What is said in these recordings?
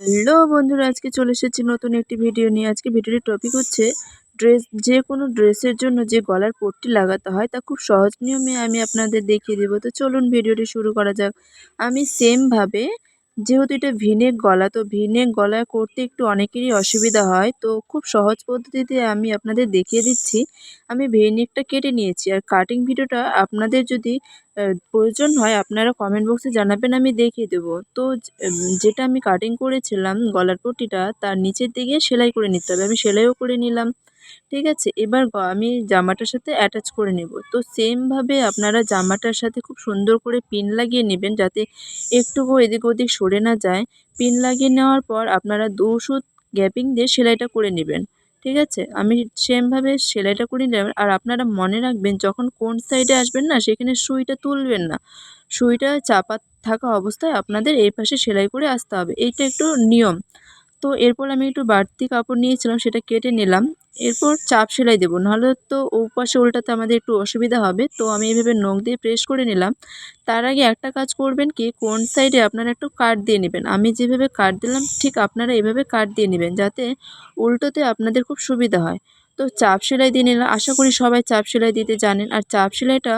Hello বন্ধুরা, আজকে চলে এসেছি নতুন একটি ভিডিও নিয়ে। আজকে ভিডিওটির টপিক হচ্ছে ড্রেস যে কোনো ড্রেসের জন্য যে গলার পট্টি লাগাতে হয় তা খুব সহজ নিয়মে আমি আপনাদের দেখিয়ে দেবো। তো চলুন ভিডিওটি শুরু করা যাক। আমি সেমভাবে যেহেতু এটা ভিনেক গলা, তো ভিনেক গলা করতে একটু অনেকেরই অসুবিধা হয়। তো খুব সহজ পদ্ধতিতে আমি আপনাদের দেখিয়ে দিচ্ছি। আমি ভিনেকটা কেটে নিয়েছি। আর কাটিং ভিডিওটা আপনাদের যদি প্রয়োজন হয়, আপনারা কমেন্ট বক্সে জানাবেন, আমি দেখিয়ে দেবো। তো যেটা আমি কাটিং করেছিলাম গলার পট্টিটা, তার নিচের দিকে সেলাই করে নিতে হবে। আমি সেলাইও করে নিলাম। ঠিক আছে? এবার আমি জামাটার সাথে অ্যাটাচ করে নেব। তো সেমভাবে আপনারা জামাটার সাথে খুব সুন্দর করে পিন লাগিয়ে নেবেন যাতে একটুকু এদিক ওদিক সরে না যায়। পিন লাগিয়ে নেওয়ার পর আপনারা দু সুত গ্যাপিং দিয়ে সেলাইটা করে নেবেন। ঠিক আছে? আমি সেমভাবে সেলাইটা করে নিলাম। আর আপনারা মনে রাখবেন, যখন কোন সাইডে আসবেন না, সেখানে সুইটা তুলবেন না। সুইটা চাপা থাকা অবস্থায় আপনাদের এই পাশে সেলাই করে আসতে হবে। এইটা একটু নিয়ম। তো এরপর আমি একটু বাড়তি কাপড় নিয়েছিলাম, সেটা কেটে নিলাম। এরপর চাপ সেলাই দেবো, নাহলে তো ও পাশে উল্টাতে আমাদের একটু অসুবিধা হবে। তো আমি এইভাবে নখ দিয়ে প্রেস করে নিলাম। তার আগে একটা কাজ করবেন কি, কোন সাইডে আপনারা একটু কাট দিয়ে নেবেন। আমি যেভাবে কাট দিলাম, ঠিক আপনারা এভাবে কাট দিয়ে নেবেন, যাতে উল্টোতে আপনাদের খুব সুবিধা হয়। তো চাপ সেলাই দিয়ে নিলাম। আশা করি সবাই চাপ সেলাই দিতে জানেন। আর চাপ সেলাইটা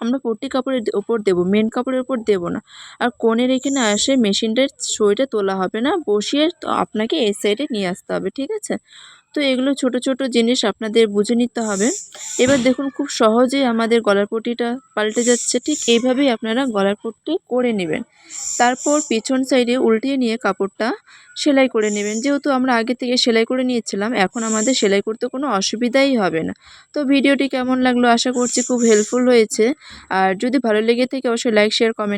আমরা পট্টি কাপড়ের ওপর দেবো মেন কাপড়ের ওপর দেব না। আর কোণের এখানে আসে মেশিনটার সইটা তোলা হবে না, বসিয়ে আপনাকে এই সাইডে নিয়ে আসতে হবে, ঠিক আছে? তো এগুলো ছোট ছোট জিনিস আপনাদের বুঝে নিতে হবে। এবার দেখুন খুব সহজেই আমাদের গলার পট্টিটা পাল্টে যাচ্ছে। ঠিক এইভাবেই আপনারা গলার পট্টি করে নেবেন। তারপর পিছন সাইডে উল্টিয়ে নিয়ে কাপড়টা সেলাই করে নেবেন। যেহেতু আমরা আগে থেকে সেলাই করে নিয়েছিলাম, এখন আমাদের সেলাই করতে কোনো অসুবিধাই হবে না। তো ভিডিওটি কেমন লাগল আশা করছি খুব হেল্পফুল হয়েছে। আর যদি ভালো লেগে থাকে, অবশ্যই লাইক শেয়ার কমেন্ট